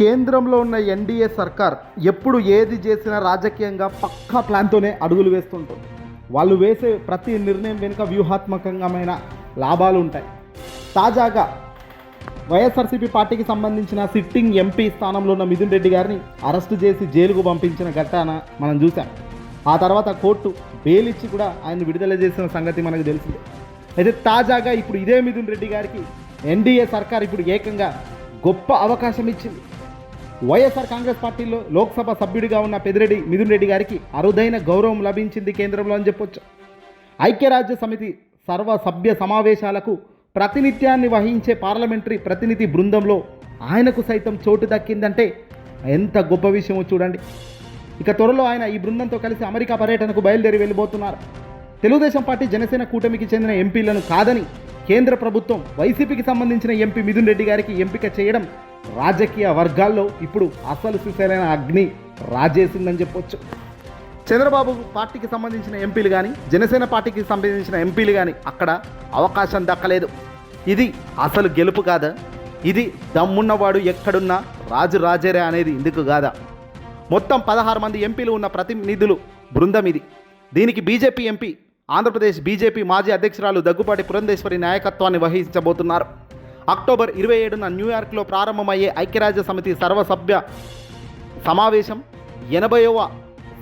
కేంద్రంలో ఉన్న ఎన్డీఏ సర్కార్ ఎప్పుడు ఏది చేసినా రాజకీయంగా పక్కా ప్లాన్తోనే అడుగులు వేస్తుంటుంది. వాళ్ళు వేసే ప్రతి నిర్ణయం వెనుక వ్యూహాత్మకమైన లాభాలు ఉంటాయి తాజాగా వైఎస్ఆర్సీపీ పార్టీకి సంబంధించిన సిట్టింగ్ ఎంపీ స్థానంలో ఉన్న మిథున్ రెడ్డి గారిని అరెస్టు చేసి జైలుకు పంపించిన ఘటన మనం చూసాం ఆ తర్వాత కోర్టు బెయిల్ ఇచ్చి కూడా ఆయన విడుదల చేసిన సంగతి మనకు తెలిసిందే. అయితే తాజాగా ఇప్పుడు ఇదే మిథున్ రెడ్డి గారికి ఎన్డీఏ సర్కార్ ఇప్పుడు ఏకంగా గొప్ప అవకాశం ఇచ్చింది. వైఎస్ఆర్ కాంగ్రెస్ పార్టీలో లోక్సభ సభ్యుడిగా ఉన్న పెదిరెడ్డి మిథున్ రెడ్డి గారికి అరుదైన గౌరవం లభించింది కేంద్రంలో అని చెప్పొచ్చు. ఐక్యరాజ్య సమితి సర్వ సభ్య సమావేశాలకు ప్రాతినిధ్యాన్ని వహించే పార్లమెంటరీ ప్రతినిధి బృందంలో ఆయనకు సైతం చోటు దక్కిందంటే ఎంత గొప్ప విషయమో చూడండి. ఇక త్వరలో ఆయన ఈ బృందంతో కలిసి అమెరికా పర్యటనకు బయలుదేరి వెళ్ళిపోతున్నారు తెలుగుదేశం పార్టీ జనసేన కూటమికి చెందిన ఎంపీలను కాదని కేంద్ర ప్రభుత్వం వైసీపీకి సంబంధించిన ఎంపీ మిథున్ రెడ్డి గారికి ఎంపిక చేయడం రాజకీయ వర్గాల్లో ఇప్పుడు అసలు సిసలైన అగ్ని రాజేసిందని చెప్పొచ్చు. చంద్రబాబు పార్టీకి సంబంధించిన ఎంపీలు కానీ జనసేన పార్టీకి సంబంధించిన ఎంపీలు కానీ అక్కడ అవకాశం దక్కలేదు. ఇది అసలు గెలుపు కాదా? ఇది దమ్మున్నవాడు ఎక్కడున్నా రాజు రాజేరే అనేది ఇందుకు కాదా? మొత్తం పదహారు మంది ఎంపీలు ఉన్న ప్రతినిధులు బృందం ఇది. దీనికి బీజేపీ ఎంపీ ఆంధ్రప్రదేశ్ బీజేపీ మాజీ అధ్యక్షురాలు దగ్గుపాటి పురంధేశ్వరి నాయకత్వాన్ని వహించబోతున్నారు. అక్టోబర్ ఇరవై ఏడున న్యూయార్క్లో ప్రారంభమయ్యే ఐక్యరాజ్య సమితి సర్వసభ్య సమావేశం ఎనభైవ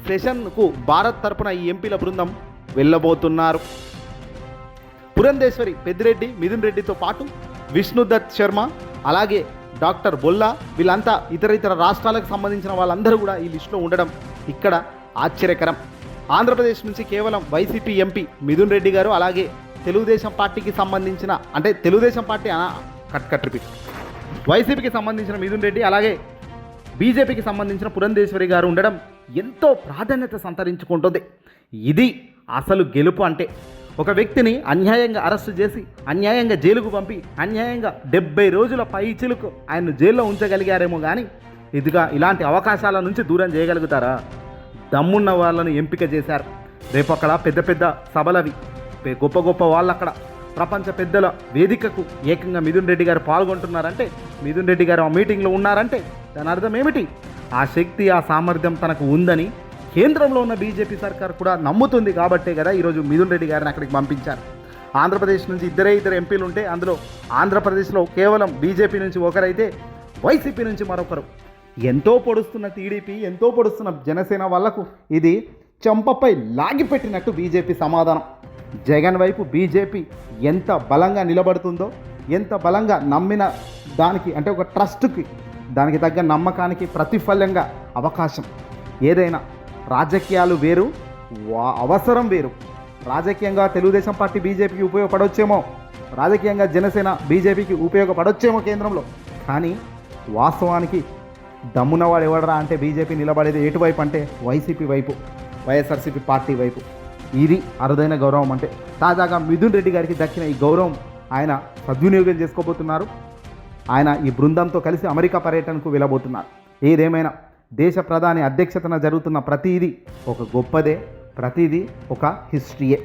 సెషన్కు భారత్ తరపున ఈ ఎంపీల బృందం వెళ్ళబోతున్నారు. పురంధేశ్వరి పెద్దిరెడ్డి మిథున్ రెడ్డితో పాటు విష్ణుదత్ శర్మ అలాగే డాక్టర్ బొల్లా వీళ్ళంతా ఇతర ఇతర రాష్ట్రాలకు సంబంధించిన వాళ్ళందరూ కూడా ఈ లిస్టులో ఉండడం ఇక్కడ ఆశ్చర్యకరం. ఆంధ్రప్రదేశ్ నుంచి కేవలం వైసీపీ ఎంపీ మిథున్ రెడ్డి గారు అలాగే తెలుగుదేశం పార్టీకి సంబంధించిన అంటే తెలుగుదేశం పార్టీ అనా కట్ కట్ రిపీట్ వైసీపీకి సంబంధించిన మిథున్ రెడ్డి అలాగే బీజేపీకి సంబంధించిన పురంధేశ్వరి గారు ఉండడం ఎంతో ప్రాధాన్యత సంతరించుకుంటుంది. ఇది అసలు గెలుపు అంటే. ఒక వ్యక్తిని అన్యాయంగా అరెస్టు చేసి అన్యాయంగా జైలుకు పంపి అన్యాయంగా డెబ్బై రోజుల పై చిలుకు జైల్లో ఉంచగలిగారేమో కానీ ఇదిగా ఇలాంటి అవకాశాల నుంచి దూరం చేయగలుగుతారా? దమ్మున్న వాళ్ళను ఎంపిక చేశారు. రేపు అక్కడ పెద్ద పెద్ద సభలవి. గొప్ప గొప్ప వాళ్ళు అక్కడ ప్రపంచ పెద్దల వేదికకు ఏకంగా మిథున్ రెడ్డి గారు పాల్గొంటున్నారంటే మిథున్ రెడ్డి గారు ఆ మీటింగ్లో ఉన్నారంటే దాని అర్థం ఏమిటి? ఆ శక్తి ఆ సామర్థ్యం తనకు ఉందని కేంద్రంలో ఉన్న బీజేపీ సర్కార్ కూడా నమ్ముతుంది కాబట్టే కదా ఈరోజు మిథున్ రెడ్డి గారిని అక్కడికి పంపించారు. ఆంధ్రప్రదేశ్ నుంచి ఇద్దరే ఇద్దరు ఎంపీలు ఉంటే అందులో ఆంధ్రప్రదేశ్లో కేవలం బీజేపీ నుంచి ఒకరైతే వైసీపీ నుంచి మరొకరు. ఎంతో పొడుస్తున్న టీడీపీ ఎంతో పొడుస్తున్న జనసేన వాళ్ళకు ఇది చెంపపై లాగిపెట్టినట్టు బీజేపీ సమాధానం. జగన్ వైపు బీజేపీ ఎంత బలంగా నిలబడుతుందో ఎంత బలంగా నమ్మిన దానికి అంటే ఒక ట్రస్ట్కి దానికి తగ్గ నమ్మకానికి ప్రతిఫలంగా అవకాశం. ఏదైనా రాజకీయాలు వేరు వా- అవసరం వేరు. రాజకీయంగా తెలుగుదేశం పార్టీ బీజేపీకి ఉపయోగపడవచ్చేమో రాజకీయంగా జనసేన బీజేపీకి ఉపయోగపడవచ్చేమో కేంద్రంలో. కానీ వాస్తవానికి దమ్మునవాడు ఎవడరా అంటే బీజేపీ నిలబడేది ఎటువైపు అంటే వైసీపీ వైపు వైఎస్ఆర్సీపీ పార్టీ వైపు. ఇది అరుదైన గౌరవం అంటే తాజాగా మిథున్ రెడ్డి గారికి దక్కిన ఈ గౌరవం ఆయన సద్వినియోగం చేసుకోబోతున్నారు. ఆయన ఈ బృందంతో కలిసి అమెరికా పర్యటనకు వెళ్ళబోతున్నారు. ఏదేమైనా దేశ ప్రధాని అధ్యక్షతన జరుగుతున్న ప్రతిదీ ఒక గొప్పదే ప్రతిదీ ఒక హిస్టరీయే.